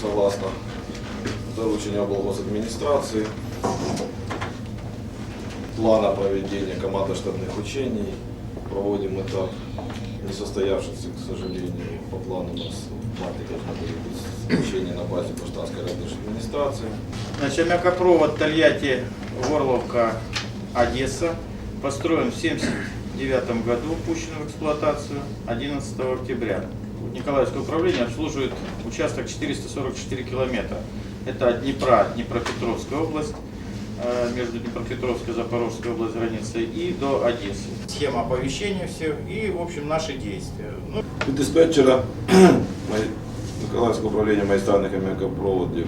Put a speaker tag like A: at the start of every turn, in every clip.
A: согласно доручения облгосадминистрации, плана проведения командно-штабных учений. Проводим этап несостоявшихся, к сожалению, по плану у нас в марте должны были быть учения на базе Баштанской администрации.
B: Значит, мягкопровод Тольятти, Горловка, Одесса. Построен в 1979 году, пущен в эксплуатацию 11 октября. Николаевское управление обслуживает участок 444 километра. Это от Днепра, Днепропетровская область, э, между Днепропетровской и Запорожской область границы, и до Одессы. Схема оповещения все и, в общем, наши действия. Ну,
A: Від диспетчера май- Миколаївського управління майстерних і м'якопроводів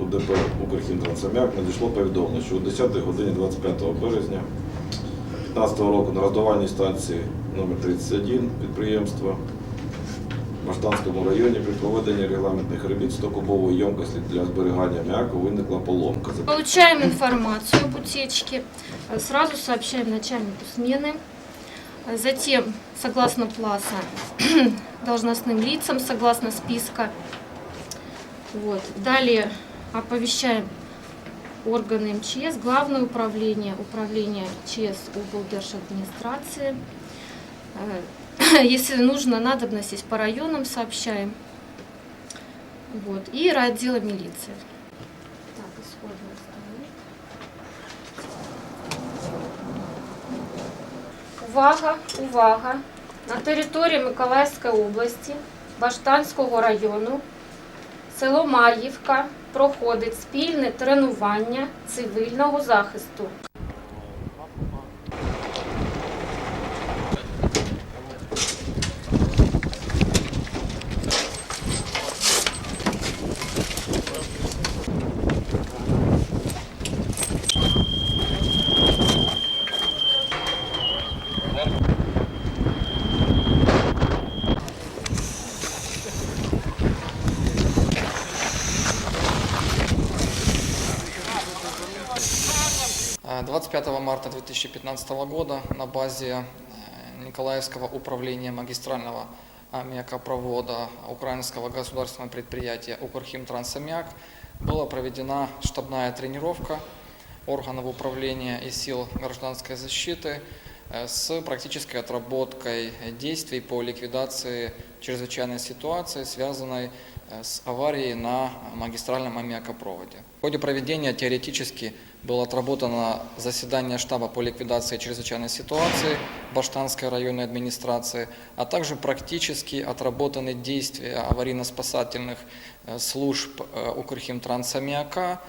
A: УДП Укрхімтрансам'як надійшло повідомлення, що о 10 годині 25 березня 2015 року на роздавальній станції номер 31 підприємства в Баштанському районі при проведенні регламентних робіт стокубової ємкості для зберігання м'яку виникла поломка.
C: Получаем информацию об утечке, э, сразу сообщаем начальнику смены. Э, Затем, согласно пласа, должностным лицам, согласно списка. Вот. Далее оповещаем органы МЧС, Главное управление, управление ЧС облдержадминистрации. Э, Если нужно, надобность есть по районам сообщаем. Вот. И райотдела милиции. Так, исходно стоит. Увага, увага! На території Миколаївської області, Баштанського району, село Мар'ївка проходить спільне тренування цивільного захисту.
D: 25 марта 2015 года на базе э, Николаевского управления магистрального аммиакопровода Украинского государственного предприятия «Укрхимтрансаммиак» была проведена штабная тренировка органов управления и сил гражданской защиты э, с практической отработкой действий по ликвидации чрезвычайной ситуации, связанной э, с аварией на магистральном аммиакопроводе. В ходе проведения теоретически было отработано заседание штаба по ликвидации чрезвычайной ситуации Баштанской районной администрации, а также практически отработаны действия аварийно-спасательных э, служб э, Укрхимтрансамиака,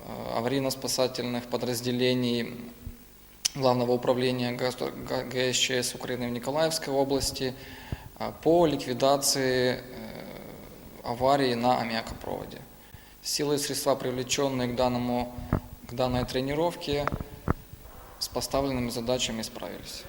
D: э, аварийно-спасательных подразделений Главного управления ГСЧС Украины в Николаевской области э, по ликвидации э, аварии на аммиакопроводе. Силы и средства, привлеченные к, данному, к данной тренировке, с поставленными задачами справились.